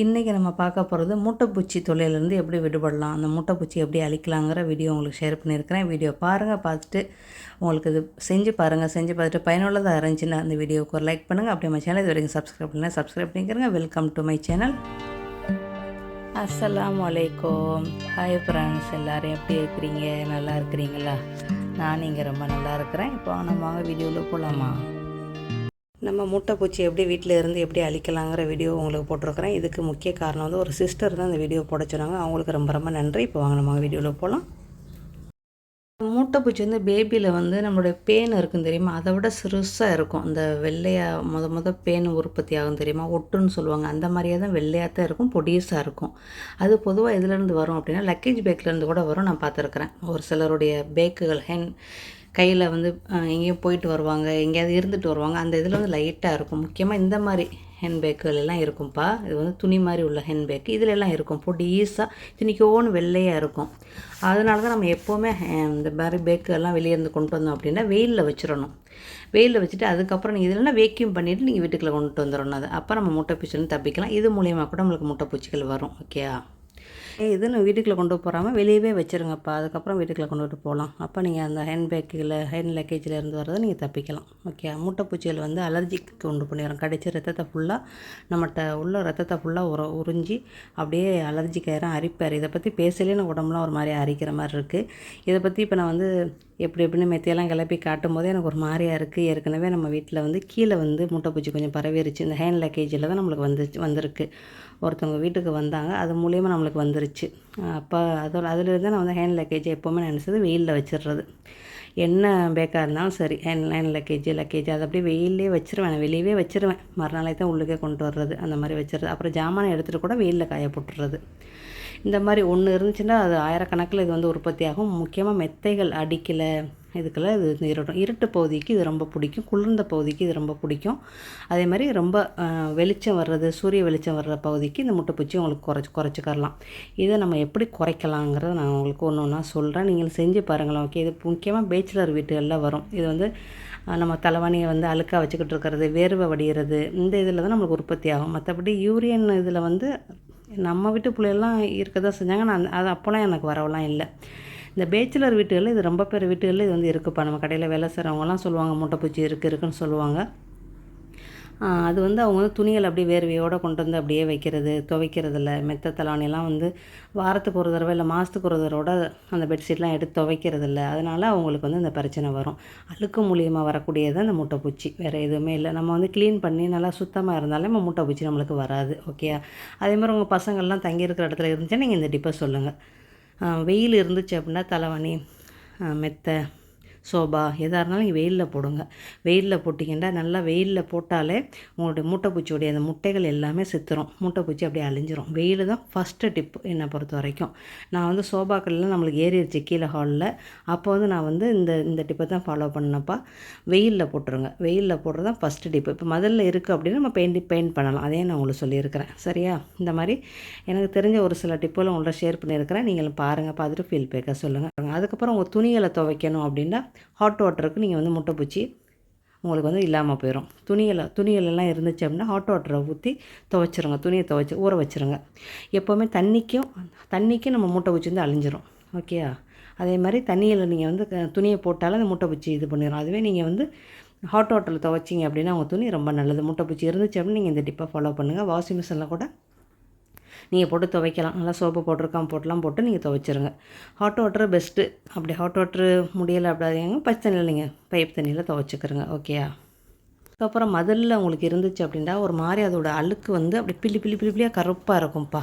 இன்றைக்கி நம்ம பார்க்க போகிறது மூட்டைப்பூச்சி தொல்லையிலேருந்து எப்படி விடுபடலாம் அந்த மூட்டைப்பூச்சி எப்படி அழிக்கலாங்கிற வீடியோ உங்களுக்கு ஷேர் பண்ணியிருக்கிறேன். வீடியோ பாருங்கள் பார்த்துட்டு உங்களுக்கு இது செஞ்சு பாருங்கள் செஞ்சு பார்த்துட்டு பயனுள்ளதாக இருந்துச்சுன்னா அந்த வீடியோவுக்கு ஒரு லைக் பண்ணுங்கள் அப்படியே நம்ம சேனல் இது வரைக்கும் சப்ஸ்கிரைப் பண்ணலாம் சப்ஸ்கிரைப் பண்ணிக்கிறேங்க. வெல்கம் டு மை சேனல் அஸ்லாம் வலைக்கம் ஹாய் ஃப்ரெண்ட்ஸ் எல்லோரும் எப்படி இருக்கிறீங்க? நல்லா இருக்கிறீங்களா? நான் இங்கே ரொம்ப நல்லா இருக்கிறேன். இப்போ நம்ம வாங்க வீடியோவில் போகலாமா நம்ம மூட்டைப்பூச்சி எப்படி வீட்டில் இருந்து எப்படி அழிக்கலாங்கிற வீடியோ உங்களுக்கு போட்டிருக்கிறேன். இதுக்கு முக்கிய காரணம் வந்து ஒரு சிஸ்டர் தான் இந்த வீடியோ போட சொன்னாங்க. அவங்களுக்கு ரொம்ப ரொம்ப நன்றி. இப்போ வாங்க நம்ம வீடியோவில் போகலாம் மூட்டைப்பூச்சி வந்து பேபியில் வந்து நம்மளுடைய பேன் இருக்கும் தெரியுமா? அதை விட சிறுசாக இருக்கும். அந்த வெள்ளையாக முத முத பேன் உற்பத்தி ஆகும் தெரியுமா? ஒட்டுன்னு சொல்லுவாங்க. அந்த மாதிரியே தான் வெள்ளையாக தான் இருக்கும் பொடியஸாக இருக்கும். அது பொதுவாக எதுலேருந்து வரும் அப்படின்னா லக்கேஜ் பேக்லேருந்து கூட வரும் நான் பார்த்துருக்குறேன். ஒரு சிலருடைய பேக்குகள் ஹென் கையில் வந்து எங்கேயும் போயிட்டு வருவாங்க எங்கேயாவது இருந்துட்டு வருவாங்க அந்த இதில் வந்து லைட்டாக இருக்கும். முக்கியமாக இந்த மாதிரி ஹென் பேக்குகள் எல்லாம் இருக்கும்ப்பா இது வந்து துணி மாதிரி உள்ள ஹேண்ட்பேக் பேக் இதில் எல்லாம் இருக்கும். பொடியஸாக திணிக்கோன்னு வெள்ளையாக இருக்கும். அதனால தான் நம்ம எப்போவுமே இந்த மாதிரி பேக்கு எல்லாம் வெளியே இருந்து கொண்டு வந்தோம் அப்படின்னா வெயிலில் வச்சிடணும். வெயிலில் வச்சுட்டு அதுக்கப்புறம் நீங்கள் இதில் வேக்யூம் பண்ணிவிட்டு நீங்கள் வீட்டுக்குள்ளே கொண்டு வந்துடணும். அது அப்போ நம்ம முட்டை முட்டைப்பூச்சின்னு தப்பிக்கலாம். இது மூலியமாக கூட நம்மளுக்கு முட்டை பூச்சிகள் வரும். ஓகேயா இது நான் வீட்டுக்குள்ளே கொண்டு போகாமல் வெளியவே வச்சுருங்கப்பா. அதுக்கப்புறம் வீட்டுக்குள்ளே கொண்டு போகலாம். அப்போ நீங்கள் அந்த ஹேண்ட் பேக்கில் ஹேண்ட் லக்கேஜில் இருந்து வரதை நீங்கள் தப்பிக்கலாம். ஓகே மூட்டைப்பூச்சிகள் வந்து அலர்ஜிக்கு கொண்டு பண்ணிடுறோம் கடிச்ச ரத்தத்தை ஃபுல்லாக நம்மகிட்ட உள்ள ரத்தத்தை ஃபுல்லாக உர உறிஞ்சி அப்படியே அலர்ஜிக்காயிரம் அரிப்பார் இதை பற்றி பேசலே எனக்கு உடம்புலாம் ஒரு மாதிரி அரிக்கிற மாதிரி இருக்குது இதை பற்றி இப்போ நான் வந்து எப்படி எப்படின்னு மெத்தையெல்லாம் கிளப்பி காட்டும் போதே எனக்கு ஒரு மாதிரியாக இருக்குது ஏற்கனவே நம்ம வீட்டில் வந்து கீழே வந்து மூட்டைப்பூச்சி கொஞ்சம் பரவிருச்சு. இந்த ஹேண்ட் லக்கேஜில் தான் நம்மளுக்கு வந்துச்சு வந்திருக்கு. ஒருத்தவங்க வீட்டுக்கு வந்தாங்க அது மூலியமாக நம்மளுக்கு வந்துருச்சு. அப்போ அதோட அதுலேருந்து நான் வந்து ஹேண்ட் லக்கேஜ் எப்போவுமே நினச்சது வெயிலில் வச்சிடுறது என்ன பேக்காக இருந்தாலும் சரி ஹேண்ட் ஹேண்ட் லக்கேஜ் லக்கேஜ் அதை அப்படியே வெயிலே வச்சுருவேன் நான் வெளியவே வச்சுருவேன். மறுநாளே தான் உள்ளுக்கே கொண்டு வர்றது அந்த மாதிரி வச்சுருது அப்புறம் ஜாமானை எடுத்துகிட்டு கூட வெயிலில் காய போட்டுறது இந்த மாதிரி ஒன்று இருந்துச்சுன்னா அது ஆயிரக்கணக்கில் இது வந்து உற்பத்தி ஆகும். முக்கியமாக மெத்தைகள் அடிக்கலை. இதுக்கெல்லாம் இது இருட்டும் இருட்டு பகுதிக்கு இது ரொம்ப பிடிக்கும். குளிர்ந்த பகுதிக்கு இது ரொம்ப பிடிக்கும். அதே மாதிரி ரொம்ப வெளிச்சம் வர்றது சூரிய வெளிச்சம் வர்ற பகுதிக்கு இந்த முட்டைப்பூச்சி உங்களுக்கு குறைச்சி குறைச்சிக்கரலாம். இதை நம்ம எப்படி குறைக்கலாங்கிறத நான் உங்களுக்கு ஒன்று ஒன்றா சொல்கிறேன் நீங்கள் செஞ்சு பாருங்களேன் ஓகே? இது முக்கியமாக பேச்சுலர் வீட்டுகளில் வரும். இது வந்து நம்ம தலைவாணியை வந்து அழுக்காக வச்சுக்கிட்டு இருக்கிறது வேர்வை வடிகிறது இந்த இதில் தான் நம்மளுக்கு உற்பத்தி ஆகும். மற்றபடி யூரியன் இதில் வந்து நம்ம வீட்டு பிள்ளைகள்லாம் இருக்க தான் செஞ்சாங்க. நான் அது அப்போலாம் எனக்கு வரவெல்லாம் இல்லை. இந்த பேச்சுலர் வீட்டுகளில் இது ரொம்ப பேர் வீட்டுகளில் இது வந்து இருக்குப்பா. நம்ம கடையில் வேலை செய்கிறவங்கலாம் சொல்லுவாங்க மூட்டைப்பூச்சி இருக்குது இருக்குன்னு சொல்லுவாங்க. அது வந்து அவங்க வந்து துணிகள் அப்படியே வேர்வையோடு கொண்டு வந்து அப்படியே வைக்கிறது துவைக்கிறதில்ல. மெத்த தலானிலாம் வந்து வாரத்துக்கு ஒரு தடவை இல்லை மாதத்துக்கு ஒரு தடவோட அந்த பெட்ஷீட்லாம் எடுத்து துவைக்கிறதில்ல. அதனால் அவங்களுக்கு வந்து இந்த பிரச்சனை வரும். அழுக்கு மூலியமாக வரக்கூடியது அந்த முட்டைப்பூச்சி. வேறு எதுவுமே இல்லை. நம்ம வந்து க்ளீன் பண்ணி நல்லா சுத்தமாக இருந்தாலே நம்ம முட்டைப்பூச்சி நம்மளுக்கு வராது. ஓகே அதே மாதிரி உங்கள் பசங்கள்லாம் தங்கியிருக்கிற இடத்துல இருந்துச்சுன்னா நீங்கள் இந்த டிப்பை சொல்லுங்கள் வெயில் இருந்துச்சு அப்படின்னா தலைவணி மெத்தை சோபா எதாக இருந்தாலும் நீங்கள் வெயிலில் போடுங்க. வெயிலில் போட்டிங்கன்னா நல்லா வெயிலில் போட்டாலே உங்களுடைய மூட்டைப்பூச்சியோடைய அந்த முட்டைகள் எல்லாமே செத்துரும். மூட்டைப்பூச்சி அப்படியே அழிஞ்சிரும். வெயில் தான் ஃபஸ்ட்டு டிப் என்னை பொறுத்த வரைக்கும். நான் வந்து சோபாக்கள்லாம் நம்மளுக்கு ஏறிடுச்சு கீழே ஹாலில் அப்போ வந்து நான் வந்து இந்த இந்த டிப்பை தான் ஃபாலோ பண்ணப்பா வெயிலில் போட்டுருங்க. வெயிலில் போடுறது தான் ஃபஸ்ட்டு டிப்பு இப்போ முதல்ல இருக்குது அப்படின்னா நம்ம பெயிண்ட் பெயிண்ட் பண்ணலாம். அதே நான் உங்களுக்கு சொல்லியிருக்கிறேன். சரியா? இந்த மாதிரி எனக்கு தெரிஞ்ச ஒரு சில டிப்புகளும் உங்கள்ட்ட ஷேர் பண்ணியிருக்கிறேன். நீங்களும் பாருங்கள் பார்த்துட்டு ஃபீல் பேக்க சொல்லுங்கள் அதுக்கப்புறம் உங்கள் துணிகளை துவைக்கணும் அப்படின்னா ஹாட் வாட்டருக்கு நீங்கள் வந்து முட்டை பூச்சி உங்களுக்கு வந்து இல்லாமல் போயிடும் துணியில் துணிகளெல்லாம் இருந்துச்சு அப்படின்னா ஹாட் வாட்டரை ஊற்றி துவைச்சிருங்க. துணியை துவைச்சி ஊற வச்சிருங்க. எப்போவுமே தண்ணிக்கும் தண்ணிக்கும் நம்ம மூட்டைப்பூச்சி வந்து அழிஞ்சிரும். ஓகேயா அதே மாதிரி தண்ணியில் நீங்கள் வந்து துணியை போட்டாலும் அந்த மூட்டைப்பூச்சி இது பண்ணிடும் அதுவே நீங்கள் வந்து ஹாட் வாட்டரில் துவைச்சிங்க அப்படின்னா உங்கள் துணி ரொம்ப நல்லது. மூட்டைப்பூச்சி இருந்துச்சு அப்படின்னு நீங்கள் இந்த டிப்பை ஃபாலோ பண்ணுங்கள் வாஷிங் மிஷினில் கூட நீங்கள் போட்டு துவைக்கலாம். நல்லா சோப்பு போட்டிருக்கான் போட்டுலாம் போட்டு நீங்கள் துவைச்சிருங்க. ஹாட் வாட்டர் பெஸ்ட்டு அப்படி ஹாட் வாட்டரு முடியலை அப்படிங்க பச்சை தண்ணியில் நீங்கள் பைப் தண்ணியில் துவைச்சிக்கிறங்க. ஓகேயா அதுக்கப்புறம் மதிலில் உங்களுக்கு இருந்துச்சு அப்படின்னா ஒரு மாதிரி அதோடய அழுக்கு வந்து அப்படி பில்லி பில்லி பிள்ளி பிள்ளியாக கருப்பாக இருக்கும்ப்பா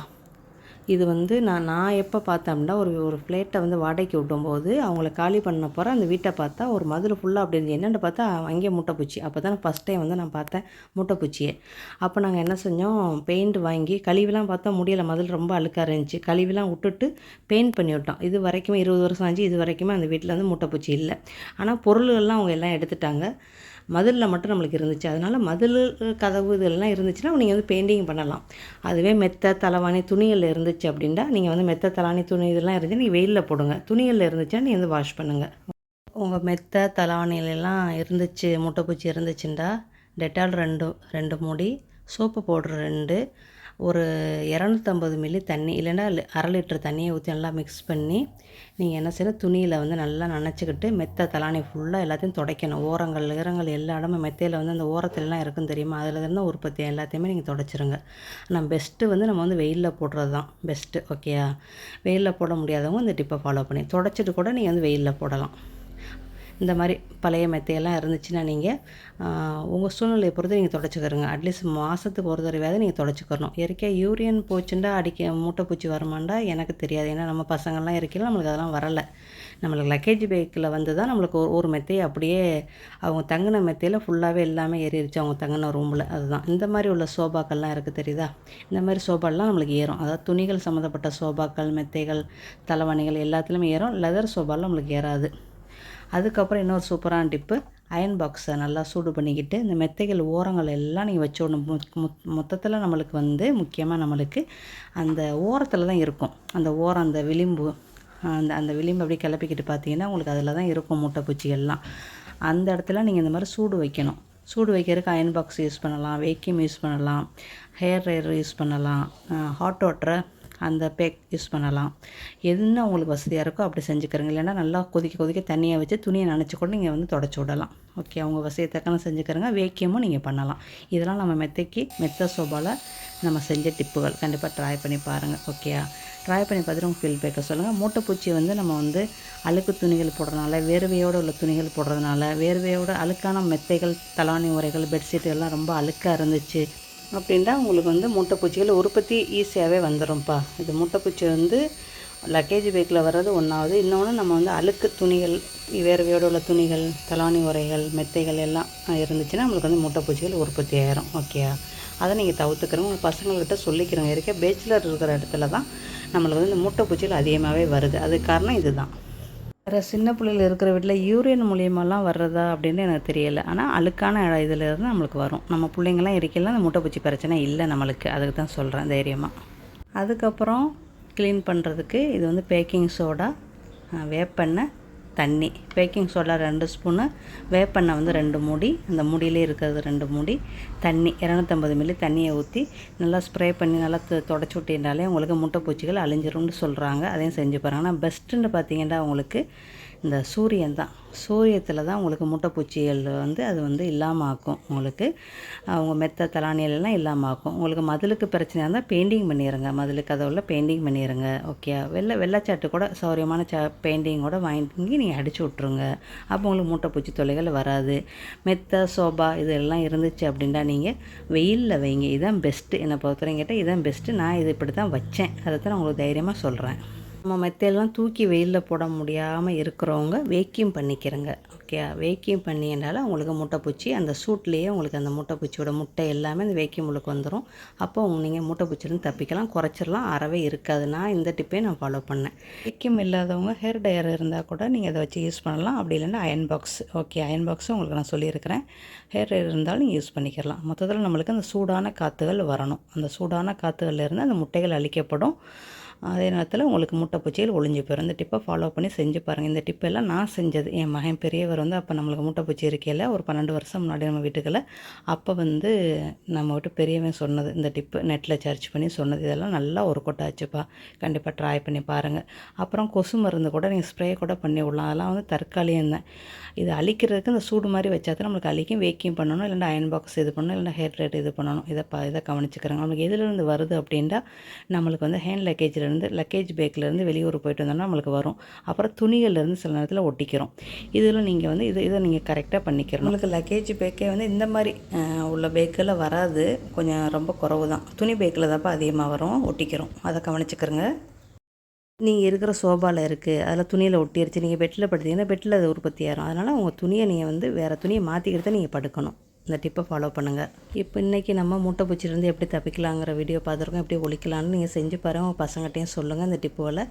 இது வந்து நான் நான் எப்போ பார்த்தேன் அப்படின்னா ஒரு ஒரு பிளேட்டை வந்து வாடகைக்கு விடும்போது அவங்கள காலி பண்ண போகிற அந்த வீட்டை பார்த்தா ஒரு மதில் ஃபுல்லாக அப்படி இருந்துச்சு என்னென்னு பார்த்தா அங்கேயே முட்டைப்பூச்சி அப்போ தான் ஃபஸ்ட் டைம் வந்து நான் பார்த்தேன் முட்டைப்பூச்சியை அப்போ நாங்கள் என்ன செஞ்சோம்? பெயிண்ட் வாங்கி கழிவுலாம் பார்த்தா முடியலை. மதில் ரொம்ப அழுக்காக இருந்துச்சு. கழிவுலாம் விட்டுட்டு பெயிண்ட் பண்ணி விட்டோம். இது வரைக்குமே இருபது வருஷம் ஆச்சு. இது வரைக்குமே அந்த வீட்டில் வந்து முட்டைப்பூச்சி இல்லை. ஆனால் பொருள்கள்லாம் அவங்க எல்லாம் எடுத்துட்டாங்க. மதிலில் மட்டும் நம்மளுக்கு இருந்துச்சு. அதனால் மதில் கதவு இதெல்லாம் இருந்துச்சுன்னா நீங்கள் வந்து பெயிண்டிங் பண்ணலாம். அதுவே மெத்த தலைவாணி துணியில் இருந்துச்சு அப்படின்னா நீங்கள் வந்து மெத்த தலைவாணி துணி இதெல்லாம் இருந்துச்சு நீங்கள் வெயிலில் போடுங்க. துணியில் இருந்துச்சுன்னா நீங்கள் வந்து வாஷ் பண்ணுங்கள் உங்கள் மெத்த தலைவாணிலெலாம் இருந்துச்சு முட்டைப்பூச்சி இருந்துச்சுண்டா டெட்டால் ரெண்டு ரெண்டு மூடி சோப்பு பவுட்ரு ரெண்டு ஒரு இரநூத்தம்பது மில்லி தண்ணி இல்லைன்னா அரை லிட்டர் தண்ணியை ஊற்றி நல்லா மிக்ஸ் பண்ணி நீங்கள் என்ன செய்யணும் துணியில் வந்து நல்லா நனைச்சிக்கிட்டு மெத்த தலானி ஃபுல்லாக எல்லாத்தையும் துடைக்கணும். ஓரங்கள் ஈரங்கள் எல்லா இடமும் மெத்தையில் வந்து அந்த ஓரத்துலலாம் இருக்கும் தெரியுமா? அதில் இருந்தால் உற்பத்தி எல்லாத்தையுமே நீங்கள் துடைச்சிருங்க. ஆனால் பெஸ்ட்டு வந்து நம்ம வந்து வெயிலில் போடுறது தான். பெஸ்ட்டு ஓகேயா வெயிலில் போட முடியாதவங்க இந்த டிப்பை ஃபாலோ பண்ணி துடைச்சிட்டு கூட நீங்கள் வந்து வெயிலில் போடலாம். இந்த மாதிரி பழைய மெத்தையெல்லாம் இருந்துச்சுன்னா நீங்கள் உங்கள் சூழ்நிலையை பொறுத்து நீங்கள் தொடச்சிக்கிறங்க அட்லீஸ்ட் மாதத்துக்கு ஒரு தடவையாவது நீங்கள் தொடச்சிக்கிறணும் இயற்கையாக யூரியன் போச்சுண்டா அடிக்க மூட்டை பூச்சி வருமாண்டா? எனக்கு தெரியாது. ஏன்னா நம்ம பசங்கள்லாம் இருக்கையில் நம்மளுக்கு அதெல்லாம் வரலை. நம்மளுக்கு லக்கேஜ் பேக்கில் வந்து தான் நம்மளுக்கு ஒரு ஒரு மெத்தையை அப்படியே அவங்க தங்கின மெத்தையில் ஃபுல்லாகவே எல்லாமே ஏறிடுச்சு அவங்க தங்கின ரூமில் அதுதான். இந்த மாதிரி உள்ள சோபாக்கள்லாம் இருக்குது தெரியுதா? இந்த மாதிரி சோபாலாம் நம்மளுக்கு ஏறும். அதாவது துணிகள் சம்மந்தப்பட்ட சோபாக்கள் மெத்தைகள் தலைவணிகள் எல்லாத்துலேயுமே ஏறும். லெதர் சோபாலாம் நம்மளுக்கு ஏறாது. அதுக்கப்புறம் இன்னொரு சூப்பரான டிப்பு அயன் பாக்ஸை நல்லா சூடு பண்ணிக்கிட்டு இந்த மெத்தைகள் ஓரங்கள் எல்லாம் நீங்கள் வச்சு மொத்தத்தில் நம்மளுக்கு வந்து முக்கியமாக நம்மளுக்கு அந்த ஓரத்தில் தான் இருக்கும். அந்த ஓரம் அந்த விளிம்பு அந்த அந்த விளிம்பு அப்படியே கிளப்பிக்கிட்டு பார்த்தீங்கன்னா உங்களுக்கு அதில் தான் இருக்கும் மூட்டைப்பூச்சிகள்லாம் அந்த இடத்துல நீங்கள் இந்த மாதிரி சூடு வைக்கணும். சூடு வைக்கிறதுக்கு அயன் பாக்ஸ் யூஸ் பண்ணலாம் வேக்கியம் யூஸ் பண்ணலாம் ஹேர் ட்ரையர் யூஸ் பண்ணலாம் ஹாட் வாட்டரை அந்த பேக் யூஸ் பண்ணலாம். என்ன உங்களுக்கு வசதியாக இருக்கோ அப்படி செஞ்சுக்கிறோங்க. இல்லைன்னா நல்லா கொதிக்க கொதிக்க தண்ணியை வச்சு துணியை நனைச்சி கூட நீங்கள் வந்து தொடச்சி விடலாம். ஓகே அவங்க வசதியை தக்கன செஞ்சுக்கிறங்க. வேக்கியமும் நீங்கள் பண்ணலாம். இதெல்லாம் நம்ம மெத்தைக்கு மெத்த சோபாவில் நம்ம செஞ்ச டிப்புகள். கண்டிப்பாக ட்ரை பண்ணி பாருங்கள் ஓகேயா ட்ரை பண்ணி பார்த்துட்டு உங்கள் ஃபீல்பேக்கை சொல்லுங்கள் மூட்டைப்பூச்சி வந்து நம்ம வந்து அழுக்கு துணிகள் போடுறதுனால வேர்வையோடு உள்ள துணிகள் போடுறதுனால வேர்வையோட அழுக்கான மெத்தைகள் தலாணி உரைகள் பெட்ஷீட் எல்லாம் ரொம்ப அழுக்காக இருந்துச்சு. அப்படின்னா உங்களுக்கு வந்து மூட்டைப்பூச்சிகள் உற்பத்தி ஈஸியாகவே வந்துடும்ப்பா. இது மூட்டைப்பூச்சி வந்து லக்கேஜ் பேக்கில் வர்றது ஒன்றாவது இன்னொன்று நம்ம வந்து அழுக்கு துணிகள் வேர்வையோடு உள்ள துணிகள் தலாணி உரைகள் மெத்தைகள் எல்லாம் இருந்துச்சுன்னா நம்மளுக்கு வந்து மூட்டைப்பூச்சிகள் உற்பத்தி ஆயிரும். ஓகேயா அதை நீங்கள் தவிர்த்துக்கிறோம். உங்கள் பசங்கள்கிட்ட சொல்லிக்கிறோங்க இருக்க பேச்சுலர் இருக்கிற இடத்துல தான் நம்மளுக்கு வந்து இந்த மூட்டைப்பூச்சிகள் அதிகமாகவே வருது. அதுக்கு காரணம் இதுதான். வேறு சின்ன பிள்ளைகள் இருக்கிற வீட்டில் யூரியன் மூலியமாலாம் வர்றதா அப்படின்னு எனக்கு தெரியலை. ஆனால் அழுக்கான இதில் இருந்து நம்மளுக்கு வரும். நம்ம பிள்ளைங்களாம் இருக்கலாம் அந்த முட்டைப்பூச்சி பிரச்சனை இல்லை நம்மளுக்கு. அதுக்கு தான் சொல்கிறேன் தைரியமாக அதுக்கப்புறம் க்ளீன் பண்ணுறதுக்கு இது வந்து பேக்கிங் சோடா வேப்பெண்ணெய் தண்ணி. பேக்கிங் சோடா ரெண்டு ஸ்பூனு வேப்பெண்ணெய் வந்து ரெண்டு மூடி அந்த மூடியிலே இருக்கிறது ரெண்டு மூடி தண்ணி இரநூத்தம்பது மில்லி தண்ணியை ஊற்றி நல்லா ஸ்ப்ரே பண்ணி நல்லா தொடச்சி விட்டீங்கனாலே உங்களுக்கு முட்டைப்பூச்சிகள் அழிஞ்சிரும்னு சொல்கிறாங்க அதையும் செஞ்சு பாருங்கள் ஆனால் பெஸ்ட்டுன்னு பார்த்தீங்கன்னா உங்களுக்கு இந்த சூரியன் தான். சூரியத்தில் தான் உங்களுக்கு முட்டைப்பூச்சிகள் வந்து அது வந்து இல்லாமல் ஆக்கும் உங்களுக்கு அவங்க மெத்த தலானியெல்லாம் இல்லாமல் ஆக்கும் உங்களுக்கு மதிலுக்கு பிரச்சனையாக இருந்தால் பெயிண்டிங் பண்ணிடுங்க மதுலுக்கு அதை உள்ள பெயிண்டிங் பண்ணிடுங்க ஓகே வெள்ளை வெள்ளைச்சாட்டு கூட சௌரியமான சா பெயிண்டிங்கோட வாங்கி நீங்கள் அடிச்சு விட்ருங்க அப்போ உங்களுக்கு மூட்டைப்பூச்சி தொல்லைகள் வராது. மெத்த சோபா இதெல்லாம் இருந்துச்சு அப்படின்னா நீங்கள் வெயிலில் வைங்க. இதுதான் பெஸ்ட்டு என்னை பொறுத்தவரைங்கிட்ட கேட்டால் இதுதான் பெஸ்ட்டு நான் இது இப்படி தான் வச்சேன். அதை தான் நான் உங்களுக்கு தைரியமாக சொல்கிறேன் நம்ம மெத்தையெல்லாம் தூக்கி வெயிலில் போட முடியாமல் இருக்கிறவங்க வேக்கியம் பண்ணிக்கிறங்க. ஓகே வேக்கியம் பண்ணினால உங்களுக்கு முட்டைப்பூச்சி அந்த சூட்லேயே உங்களுக்கு அந்த முட்டைப்பூச்சியோட முட்டை எல்லாமே அந்த வேக்கியம் உங்களுக்கு வந்துடும் அப்போ நீங்கள் முட்டைப்பூச்சிலேருந்து தப்பிக்கலாம் குறைச்சிடலாம் அறவே இருக்காது. நான் இந்த டிப்பே நான் ஃபாலோ பண்ணேன். வேக்கியம் இல்லாதவங்க ஹேர் டயர் இருந்தால் கூட நீங்கள் அதை வச்சு யூஸ் பண்ணலாம். அப்படி இல்லைன்னா அயன் பாக்ஸ் ஓகே அயன் பாக்ஸும் உங்களுக்கு நான் சொல்லியிருக்கிறேன். ஹேர் டயர் இருந்தாலும் நீங்கள் யூஸ் பண்ணிக்கலாம். மொத்தத்தில் நம்மளுக்கு அந்த சூடான காற்றுகள் வரணும். அந்த சூடான காற்றுகள்லேருந்து இருந்து அந்த முட்டைகள் அழிக்கப்படும். அதே நேரத்தில் உங்களுக்கு முட்டைப்பூச்சிகள் ஒளிஞ்சு போயிடும் இந்த டிப்பை ஃபாலோ பண்ணி செஞ்சு பாருங்கள் இந்த டிப்பெல்லாம் நான் செஞ்சது. என் மகன் பெரியவர் வந்து அப்போ நம்மளுக்கு முட்டைப்பூச்சி இருக்கையில் ஒரு பன்னெண்டு வருஷம் முன்னாடி நம்ம வீட்டுக்குள்ள அப்போ வந்து நம்ம விட்டு பெரியவன் சொன்னது. இந்த டிப்பு நெட்டில் சர்ச் பண்ணி சொன்னது. இதெல்லாம் நல்லா ஒரு கொட்டாச்சுப்பா கண்டிப்பாக ட்ரை பண்ணி பாருங்கள் அப்புறம் கொசு மருந்து கூட நீங்கள் ஸ்ப்ரே கூட பண்ணி விடலாம். அதெல்லாம் வந்து தற்காலிகம் தான். இது அழிக்கிறதுக்கு இந்த சூடு மாதிரி வச்சா தான் நம்மளுக்கு அழிக்கும் வேக்கிங் பண்ணணும் இல்லைன்னா அயன் பாக்ஸ் இது பண்ணணும் இல்லைன்னா ஹேர் ரேட் இது பண்ணணும். இதை பா இதை கவனிச்சுக்கிறாங்க. நம்மளுக்கு எதுலேருந்து வருது அப்படின்ட்டா நம்மளுக்கு வந்து ஹேண்ட் லக்கேஜ்லேருந்து லக்கேஜ் பேக்லேருந்து வெளியூர் போயிட்டு வந்தோம்னா நம்மளுக்கு வரும். அப்புறம் துணிகள்லேருந்து சில நேரத்தில் ஒட்டிக்கிறோம். இதில் நீங்கள் வந்து இது இதை நீங்கள் கரெக்டாக பண்ணிக்கிறோம் உங்களுக்கு லக்கேஜ் பேக்கே வந்து இந்த மாதிரி உள்ள பேக்கில் வராது. கொஞ்சம் ரொம்ப குறவு தான். துணி பேக்கில் தான்ப்பா அதிகமாக வரும். ஒட்டிக்கிறோம். அதை கவனிச்சுக்கிறோங்க. நீங்கள் இருக்கிற சோபாவில் இருக்குது அதில் துணியில் ஒட்டிருச்சு. நீங்கள் பெட்டில் படுத்தீங்கன்னா பெட்டில் அது உற்பத்தி ஆகிரும் அதனால் உங்கள் துணியை நீங்கள் வந்து வேறு துணியை மாற்றிக்கிட்டு தான் நீங்கள் படுக்கணும். இந்த டிப்பை ஃபாலோ பண்ணுங்கள் இப்போ இன்றைக்கி நம்ம மூட்டை பூச்சிலேருந்து எப்படி தப்பிக்கலாங்கிற வீடியோ பார்த்துருக்கோம். எப்படி ஒழிக்கலாம்னு நீங்கள் செஞ்சு பாருங்கள் உங்கள் பசங்கள்கிட்டையும் சொல்லுங்கள் இந்த டிப்புவில்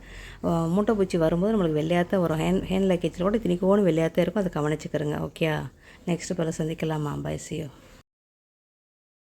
மூட்டைப்பூச்சி வரும்போது நம்மளுக்கு வெள்ளையாத்த வரும் ஹேண்ட் ஹேண்ட் லக்கேஜில் கூட திணிக்கோன்னு வெள்ளையாத்தான் இருக்கும். அதை கவனிச்சுக்கிறங்க. ஓகே நெக்ஸ்ட்டு பல சந்திக்கலாமா? பாய் சியோ